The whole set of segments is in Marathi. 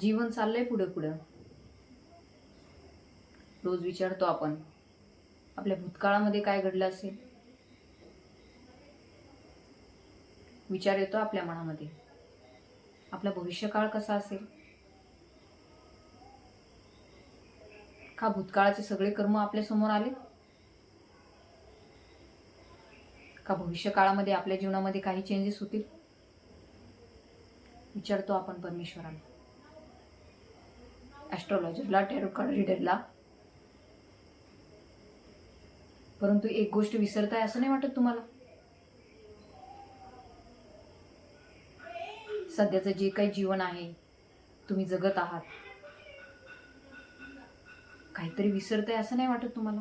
जीवन चाललंय पुढं पुढं. रोज विचारतो आपण आपल्या भूतकाळामध्ये काय घडलं असेल? विचार येतो आपल्या मनामध्ये. आपला भविष्यकाळ कसा असेल? का भूतकाळाचे सगळे कर्म आपल्यासमोर आले? का भविष्य काळामध्ये आपल्या जीवनामध्ये काही चेंजेस होतील? विचारतो आपण परमेश्वराला. ॲस्ट्रॉलॉजरला टॅरो कार्ड रिडरला परंतु एक गोष्ट विसरताय असं नाही वाटत तुम्हाला? सध्याचं जे काही जीवन आहे तुम्ही जगत आहात. काहीतरी विसरताय असं नाही वाटत तुम्हाला?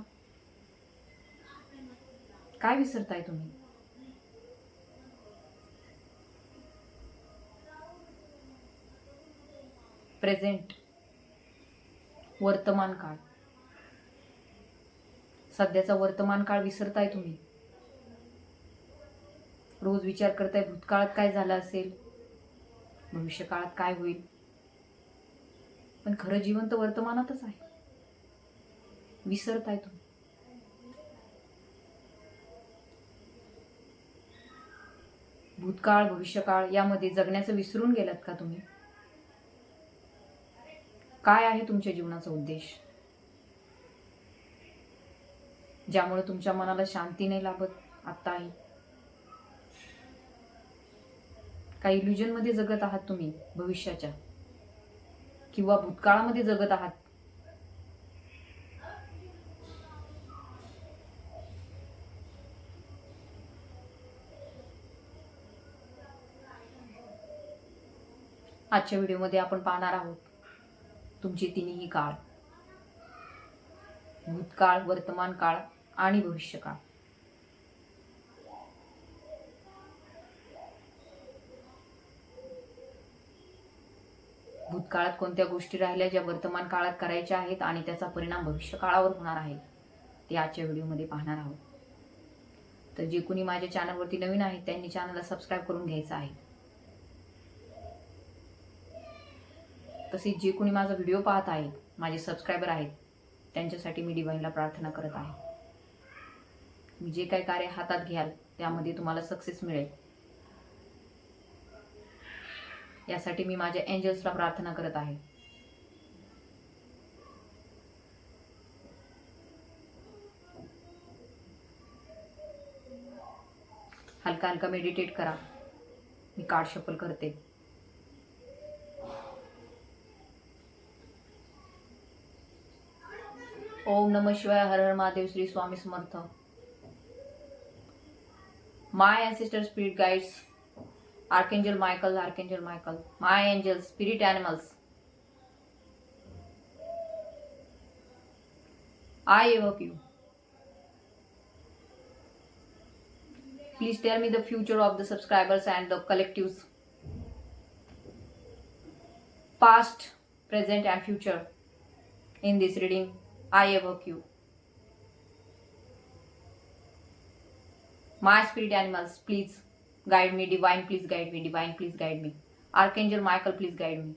काय विसरताय तुम्ही? प्रेझेंट वर्तमान काळ. सध्याचा वर्तमान काळ विसरताय तुम्ही. रोज विचार करताय भूतकाळात काय झालं असेल? भविष्य काळात काय होईल? पण खरं जीवन तर वर्तमानातच आहे. विसरताय तुम्ही. भूतकाळ भविष्यकाळ यामध्ये जगण्याचं विसरून गेलात का तुम्ही? काय आहे तुमच्या जीवनाचा उद्देश? ज्यामुळे तुमच्या मनाला शांती नाही लाभत आत्ताही काही इल्युजनमध्ये जगत आहात तुम्ही भविष्याच्या? किंवा भूतकाळामध्ये जगत आहात? आजच्या व्हिडिओमध्ये आपण पाहणार आहोत तुमचे तिन्ही काळ. भूतकाळ वर्तमान काळ आणि भविष्यकाळ. भूतकाळात कोणत्या गोष्टी राहिल्या ज्या वर्तमान काळात करायच्या आहेत आणि त्याचा परिणाम भविष्य काळावर होणार आहे ते आजच्या व्हिडिओमध्ये पाहणार आहोत. तर जे कोणी माझ्या चॅनलवरती नवीन आहेत त्यांनी चॅनलला सबस्क्राईब करून घ्यायचं आहे. तसेच जे कोणी माझा व्हिडिओ पाहत आहेत माझे सबस्क्रायबर आहेत त्यांच्यासाठी मी डिवाईनला प्रार्थना करत आहे. मी जे काही कार्य हातात घ्याल त्यामध्ये तुम्हाला सक्सेस मिळेल. यासाठी मी माझ्या एंजल्सला प्रार्थना करत आहे. हलका हलका मेडिटेट करा. मी कार्ड शफल करते. ओम नम शिवाय हर हर महादेव श्री स्वामी समर्थ माय ancestor spirit guides archangel michael archangel michael my angels spirit animals i evoke you please tell me the future of the subscribers and the collectives past present and future in this reading I evoke you. My spirit animals, please guide me. Divine, please guide me. Divine, please guide me. Archangel Michael, please guide me.